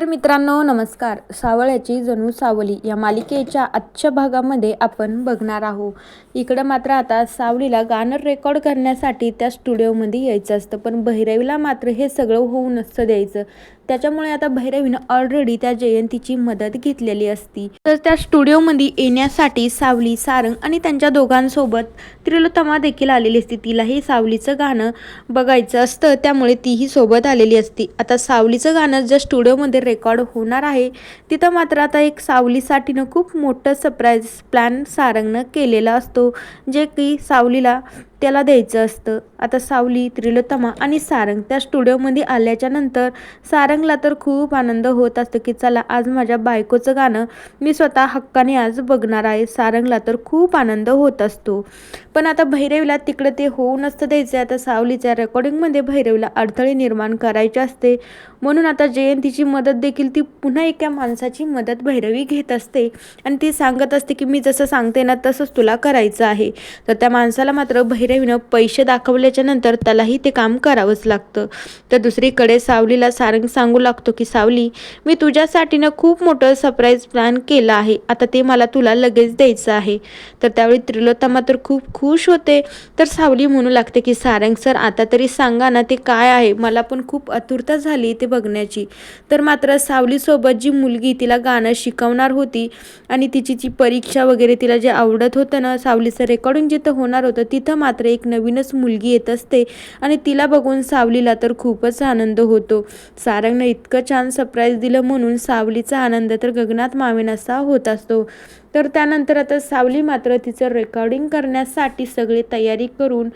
तर मित्रांनो नमस्कार. सावळ्याची जणू सावली या मालिकेच्या आजच्या भागामध्ये आपण बघणार आहोत. इकडं मात्र आता सावलीला गाणं रेकॉर्ड करण्यासाठी त्या स्टुडिओमध्ये यायचं असतं. पण भैरवीला मात्र हे सगळं होऊ नसतं द्यायचं. त्याच्यामुळे आता भैरवीनं ऑलरेडी त्या जयंतीची मदत घेतलेली असती. तर त्या स्टुडिओमध्ये येण्यासाठी सावली सारंग आणि त्यांच्या दोघांसोबत त्रिलोतमा देखील आलेली असती. तिलाही सावलीचं गाणं बघायचं असतं. त्यामुळे तीही सोबत आलेली असती. आता सावलीचं गाणं ज्या स्टुडिओमध्ये रेकॉर्ड होणार आहे. तिथं मात्र आता एक सावलीसाठीनं खूप मोठं सरप्राईज प्लॅन सारंगनं केलेला असतो. जे की सावलीला त्याला द्यायचं असतं. आता सावली त्रिलोत्तमा आणि सारंग त्या स्टुडिओमध्ये आल्याच्यानंतर सारंगला तर खूप आनंद होत असतं की चला आज माझ्या बायकोचं गाणं मी स्वतः हक्काने आज बघणार आहे. सारंगला तर खूप आनंद होत असतो. पण आता भैरवीला तिकडं ते होऊ नसतं द्यायचं. आता सावलीच्या रेकॉर्डिंगमध्ये भैरवीला अडथळे निर्माण करायचे असते. म्हणून आता जयंतीची मदत देखील ती पुन्हा एका माणसाची मदत भैरवी घेत असते. आणि ती सांगत असते की मी जसं सांगते ना तसंच तुला करायचं आहे. तर त्या माणसाला मात्र भैरवीनं पैसे दाखवल्याच्या नंतर त्यालाही ते काम करावंच लागतं. तर दुसरीकडे सावलीला सारंग सांगू लागतो की सावली मी तुझ्यासाठीनं खूप मोठं सरप्राईज प्लॅन केलं आहे. आता ते मला तुला लगेच द्यायचं आहे. तर त्यावेळी त्रिलोत्तमा तर खूप खुश होते. तर सावली म्हणू लागते की सारंग सर आता तरी सांगा ना ते काय आहे? मला पण खूप आतुरता झाली ते बघण्याची. तर मात्र सावलीसोबत जी मुलगी तिला गाणं शिकवणार होती आणि तिची जी परीक्षा वगैरे तिला जे आवडत होतं ना सावलीचं रेकॉर्डिंग जिथं होणार होतं तिथं मात्र एक नवीनच मुलगी येत असते आणि तिला बघून सावलीला तर खूपच आनंद होतो. सारंगनं इतकं छान सरप्राईज दिलं म्हणून सावलीचा आनंद तर गगनात मावेनासा होत असतो. तर त्यानंतर आता सावली मात्र तिचं रेकॉर्डिंग करण्यासाठी सगळी तयारी करून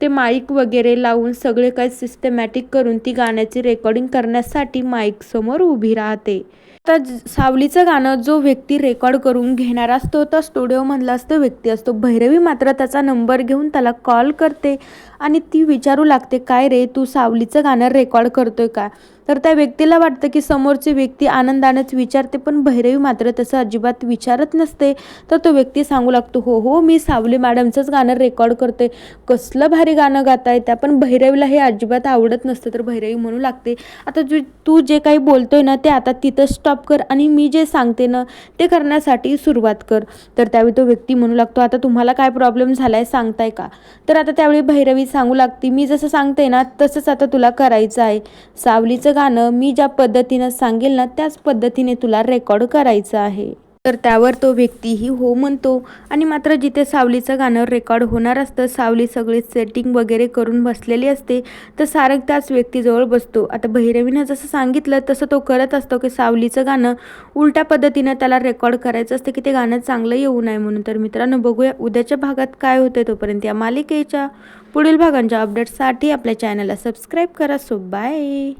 ते माईक वगैरे लावून सगळे काही सिस्टमॅटिक करून ती गाण्याची रेकॉर्डिंग करण्यासाठी माईक समोर उभी राहते. आता सावलीचं गाणं जो व्यक्ती रेकॉर्ड करून घेणार असतो तो स्टुडिओमधला असतो व्यक्ती असतो. भैरवी मात्र त्याचा नंबर घेऊन त्याला कॉल करते. आणि ती विचारू लागते काय रे तू सावलीचं गाणं रेकॉर्ड करतोय का? तर त्या व्यक्तीला वाटतं की समोरची व्यक्ती आनंदानेच विचारते पण भैरवी मात्र तसं अजिबात विचारत नसते. तर तो व्यक्ती सांगू लागतो हो हो मी सावली मॅडमचंच गाणं रेकॉर्ड करते कसलं भारी गाणं गाताय त्या. पण भैरवीला हे अजिबात आवडत नसतं. तर भैरवी म्हणू लागते आता तू तू जे काही बोलतोय ना ते आता तिथं स्टॉप कर आणि मी जे सांगते ना ते करण्यासाठी सुरुवात कर. तर त्यावेळी तो व्यक्ती म्हणू लागतो आता तुम्हाला काय प्रॉब्लेम झाला आहे सांगताय का? तर आता त्यावेळी भैरवी सांगू लागते. मी जसं सांगते ना तसंच आता तुला करायचं आहे. सावलीचं गाणं मी ज्या पद्धतीनं सांगेल ना त्याच पद्धतीने तुला रेकॉर्ड करायचं आहे. तर त्यावर तो व्यक्तीही हो म्हणतो. आणि मात्र जिथे सावलीचं गाणं रेकॉर्ड होणार असतं सावली सगळी सेटिंग वगैरे करून बसलेली असते तर सारंग त्याच व्यक्तीजवळ बसतो. आता भैरवीनं जसं सांगितलं तसं तो करत असतो की सावलीचं गाणं उलट्या पद्धतीनं त्याला रेकॉर्ड करायचं असतं की ते गाणं चांगलं येऊ नये म्हणून. तर मित्रांनो बघूया उद्याच्या भागात काय होतं तोपर्यंत या मालिकेच्या पुढील भागांच्या अपडेट्ससाठी आपल्या चॅनलला सबस्क्राईब करा. So bye